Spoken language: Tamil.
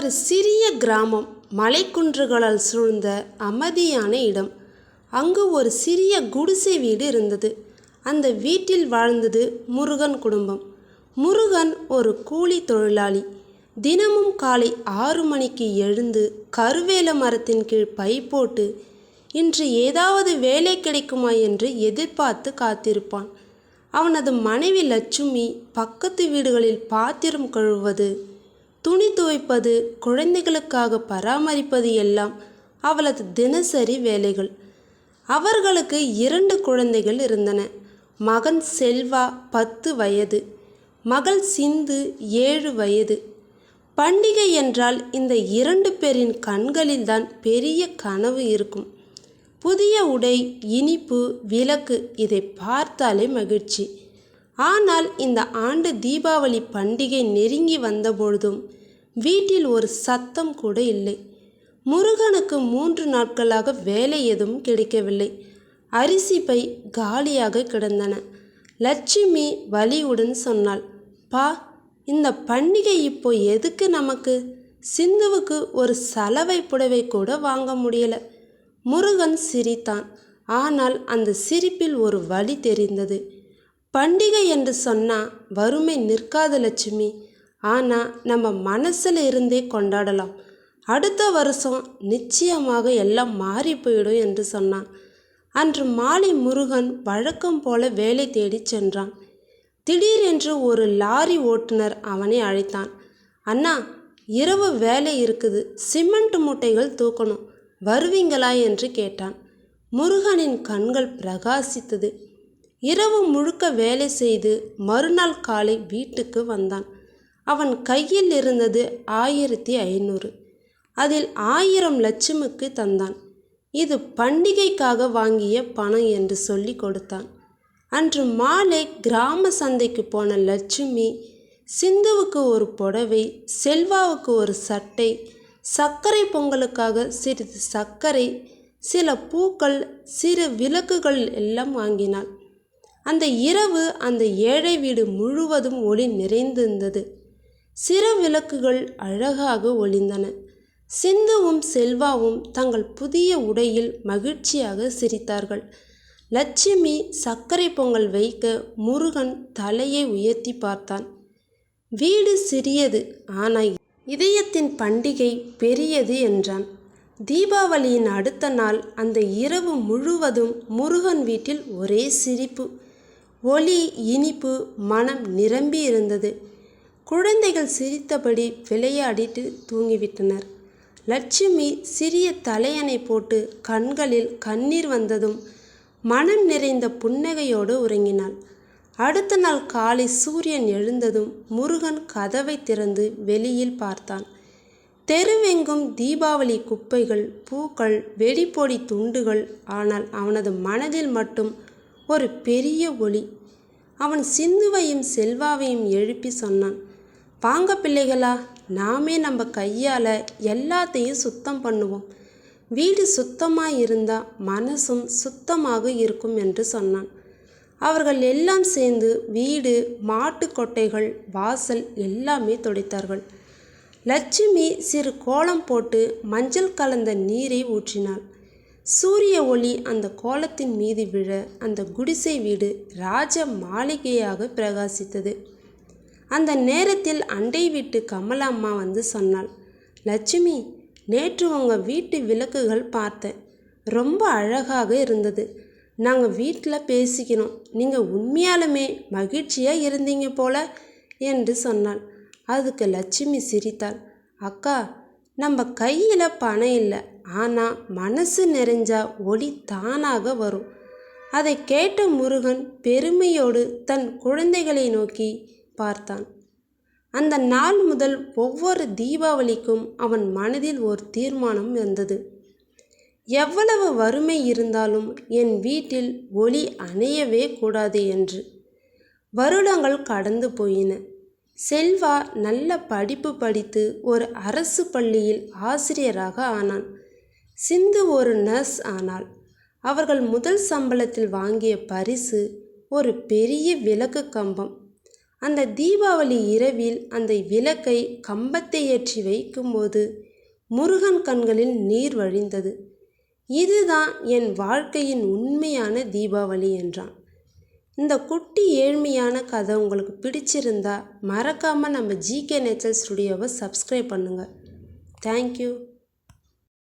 ஒரு சிறிய கிராமம் மலைக்குன்றுகளால் சூழ்ந்த அமைதியான இடம். அங்கு ஒரு சிறிய குடிசை வீடு இருந்தது. அந்த வீட்டில் வாழ்ந்தது முருகன் குடும்பம். முருகன் ஒரு கூலி தொழிலாளி. தினமும் காலை ஆறு மணிக்கு எழுந்து கருவேல மரத்தின் கீழ் பை போட்டு இன்று ஏதாவது வேலை கிடைக்குமா என்று எதிர்பார்த்து காத்திருப்பான். அவனது மனைவி லட்சுமி பக்கத்து வீடுகளில் பாத்திரம் கழுவுவது துணி துவைப்பது குழந்தைகளுக்காக பராமரிப்பது எல்லாம் அவளது தினசரி வேலைகள். அவர்களுக்கு இரண்டு குழந்தைகள் இருந்தன. மகன் செல்வா பத்து வயது மகள் சிந்து ஏழு வயது. பண்டிகை என்றால் இந்த இரண்டு பேரின் கண்களில்தான் பெரிய கனவு இருக்கும். புதிய உடை இனிப்பு விளக்கு இதை பார்த்தாலே மகிழ்ச்சி. ஆனால் இந்த ஆண்டு தீபாவளி பண்டிகை நெருங்கி வந்தபொழுதும் வீட்டில் ஒரு சத்தம் கூட இல்லை. முருகனுக்கு மூன்று நாட்களாக வேலை எதுவும் கிடைக்கவில்லை. அரிசி பை காலியாக கிடந்தன. லட்சுமி வலியுடன் சொன்னாள் பா இந்த பண்டிகை இப்போ எதுக்கு நமக்கு? சிந்துவுக்கு ஒரு சலவை புடவை கூட வாங்க முடியல. முருகன் சிரித்தான். ஆனால் அந்த சிரிப்பில் ஒரு வழி தெரிந்தது. பண்டிகை என்று சொன்னால் வறுமை நிற்காது லட்சுமி. ஆனால் நம்ம மனசில் இருந்தே கொண்டாடலாம். அடுத்த வருஷம் நிச்சயமாக எல்லாம் மாறி போயிடும் என்று சொன்னான். அன்று மாலை முருகன் வழக்கம் போல வேலை தேடி சென்றான். திடீரென்று ஒரு லாரி ஓட்டுநர் அவனை அழைத்தான். அண்ணா இரவு வேலை இருக்குது. சிமெண்ட் மூட்டைகள் தூக்கணும். வருவீங்களா? என்று கேட்டான். முருகனின் கண்கள் பிரகாசித்தது. இரவு முழுக்க வேலை செய்து மறுநாள் காலை வீட்டுக்கு வந்தான். அவன் கையில் இருந்தது ஆயிரத்தி ஐநூறு. அதில் ஆயிரம் லட்சுமிக்கு தந்தான். இது பண்டிகைக்காக வாங்கிய பணம் என்று சொல்லி கொடுத்தான். அன்று மாலை கிராம சந்தைக்கு போன லட்சுமி சிந்துவுக்கு ஒரு புடவை செல்வாவுக்கு ஒரு சட்டை சர்க்கரை பொங்கலுக்காக சிறிது சர்க்கரை சில பூக்கள் சிறு விளக்குகள் எல்லாம் வாங்கினாள். அந்த இரவு அந்த ஏழை வீடு முழுவதும் ஒளி நிறைந்திருந்தது. சிறு விளக்குகள் அழகாக ஒளிந்தன. சிந்துவும் செல்வாவும் தங்கள் புதிய உடையில் மகிழ்ச்சியாக சிரித்தார்கள். லட்சுமி சர்க்கரை பொங்கல் வைக்க முருகன் தலையை உயர்த்தி பார்த்தான். வீடு சிறியது ஆனால் இதயத்தின் பண்டிகை பெரியது என்றான். தீபாவளியின் அடுத்த நாள் அந்த இரவு முழுவதும் முருகன் வீட்டில் ஒரே சிரிப்பு. ஒளி இனிப்பு மனம் நிரம்பி இருந்தது. குழந்தைகள் சிரித்தபடி விளையாடிட்டு தூங்கிவிட்டனர். லட்சுமி சிறிய தலையணை போட்டு கண்களில் கண்ணீர் வந்ததும் மனம் நிறைந்த புன்னகையோடு உறங்கினாள். அடுத்த நாள் காலை சூரியன் எழுந்ததும் முருகன் கதவை திறந்து வெளியில் பார்த்தான். தெருவெங்கும் தீபாவளி குப்பைகள் பூக்கள் வெடிப்பொடி துண்டுகள் ஆனால் அவனது மனதில் மட்டும் ஒரு பெரிய ஒளி. அவன் சிந்துவையும் செல்வாவையும் எழுப்பி சொன்னான் வாங்க பிள்ளைகளா நாமே நம்ம கையால் எல்லாத்தையும் சுத்தம் பண்ணுவோம். வீடு சுத்தமாக இருந்தால் மனசும் சுத்தமாக இருக்கும் என்று சொன்னான். அவர்கள் எல்லாம் சேர்ந்து வீடு மாட்டு கொட்டைகள் வாசல் எல்லாமே துடைத்தார்கள். லட்சுமி சிறு கோலம் போட்டு மஞ்சள் கலந்த நீரை ஊற்றினாள். சூரிய ஒளி அந்த கோலத்தின் மீது விழ அந்த குடிசை வீடு ராஜ மாளிகையாக பிரகாசித்தது. அந்த நேரத்தில் அண்டை வீட்டு கமலம்மா வந்து சொன்னாள் லட்சுமி நேற்று உங்கள் வீட்டு விளக்குகள் பார்த்தேன். ரொம்ப அழகாக இருந்தது. நாங்கள் வீட்டில் பேசிக்கிறோம். நீங்கள் உண்மையாலுமே மகிழ்ச்சியாக இருந்தீங்க போல என்று சொன்னாள். அதுக்கு லட்சுமி சிரித்தாள் அக்கா நம்ம கையில் பணம் இல்லை ஆனால் மனசு நிறைஞ்சா ஒளி தானாக வரும். அதை கேட்ட முருகன் பெருமையோடு தன் குழந்தைகளை நோக்கி பார்த்தான். அந்த நாள் முதல் ஒவ்வொரு தீபாவளிக்கும் அவன் மனதில் ஒரு தீர்மானம் இருந்தது. எவ்வளவு வறுமை இருந்தாலும் என் வீட்டில் ஒளி அணையவே கூடாது என்று வருடங்கள் கடந்து போயின. செல்வா நல்ல படிப்பு படித்து ஒரு அரசு பள்ளியில் ஆசிரியராக ஆனான். சிந்து ஒரு நர்ஸ் ஆனாள். அவர்கள் முதல் சம்பளத்தில் வாங்கிய பரிசு ஒரு பெரிய விளக்கு கம்பம். அந்த தீபாவளி இரவில் அந்த விளக்கை கம்பத்தை ஏற்றி வைக்கும்போது முருகன் கண்களில் நீர் வழிந்தது. இதுதான் என் வாழ்க்கையின் உண்மையான தீபாவளி என்றான். இந்த குட்டி ஏழ்மையான கதை உங்களுக்கு பிடிச்சிருந்தா மறக்காமல் நம்ம ஜிகே நேச்சர் ஸ்டுடியோவை சப்ஸ்கிரைப் பண்ணுங்கள் தேங்க்யூ